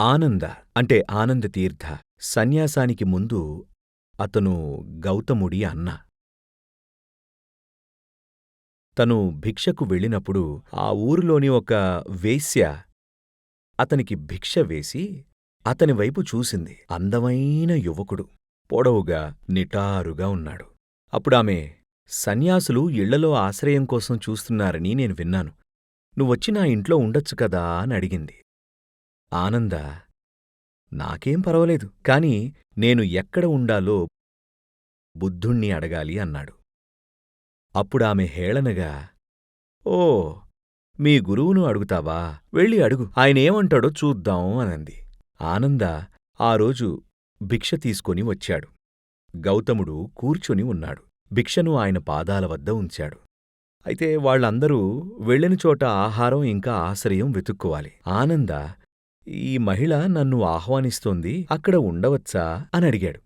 ఆనంద అంటే ఆనందతీర్థ సన్యాసానికి ముందు అతను గౌతముడి అన్న. తను భిక్షకు వెళ్ళినప్పుడు ఆ ఊరిలోని ఒక వేశ్య అతనికి భిక్ష వేసి అతని వైపు చూసింది. అందమైన యువకుడు పొడవుగా నిటారుగా ఉన్నాడు. అప్పుడామె సన్యాసులు ఇళ్ళలో ఆశ్రయం కోసం చూస్తున్నారని నేను విన్నాను. నువ్వొచ్చి నా ఇంట్లో ఉండొచ్చు కదా అని అడిగింది. ఆనంద నాకేం పర్వాలేదు కాని నేను ఎక్కడ ఉండాలో బుద్ధుణ్ణి అడగాలి అన్నాడు. అప్పుడామె హేళనగా ఓ మీ గురువును అడుగుతావా? వెళ్ళి అడుగు ఆయనేమంటాడో చూద్దాం అనంది. ఆనంద ఆ రోజు భిక్ష తీసుకొని వచ్చాడు. గౌతముడు కూర్చొని ఉన్నాడు. భిక్షను ఆయన పాదాల వద్ద ఉంచాడు. అయితే వాళ్ళందరూ వెళ్ళిన చోట ఆహారం ఇంకా ఆశ్రయం వెతుక్కోవాలి. ఆనంద ఈ మహిళ నన్ను ఆహ్వానిస్తోంది అక్కడ ఉండవచ్చా అని అడిగాడు.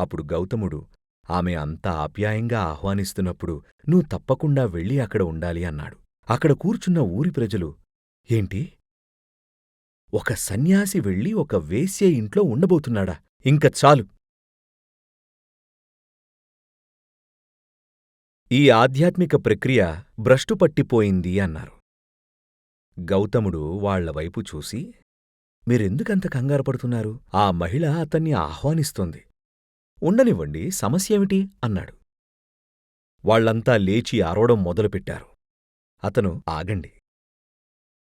అప్పుడు గౌతముడు ఆమె అంత ఆప్యాయంగా ఆహ్వానిస్తున్నప్పుడు నువ్వు తప్పకుండా వెళ్ళి అక్కడ ఉండాలి అన్నాడు. అక్కడ కూర్చున్న ఊరి ప్రజలు ఏంటి? ఒక సన్యాసి వెళ్ళి ఒక వేశ్య ఇంట్లో ఉండబోతున్నాడా? ఇంక చాలు. ఈ ఆధ్యాత్మిక ప్రక్రియ భ్రష్టుపట్టిపోయింది అన్నారు. గౌతముడు వాళ్ళవైపు చూసి మీరెందుకంత కంగారుపడుతున్నారు ఆ మహిళ అతన్ని ఆహ్వానిస్తోంది. ఉండనివ్వండి సమస్యేమిటి అన్నాడు. వాళ్ళంతా లేచి అరవడం మొదలుపెట్టారు. అతను ఆగండి.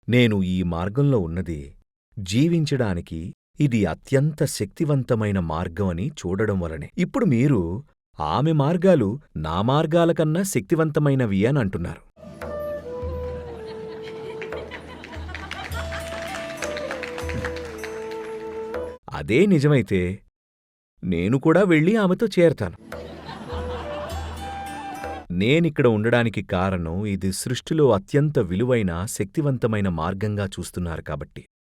నేను ఈ మార్గంలో ఉన్నది జీవించడానికి ఇది అత్యంత శక్తివంతమైన మార్గమని చూడడం వలనే. ఇప్పుడు మీరు ఆమె మార్గాలు నా మార్గాల కన్నా శక్తివంతమైనవి అని అంటున్నారు. అదే నిజమైతే నేను కూడా వెళ్ళి ఆమెతో చేరతాను. నేనిక్కడ ఉండడానికి కారణం ఇది సృష్టిలో అత్యంత విలువైన శక్తివంతమైన మార్గంగా చూస్తున్నారు కాబట్టి.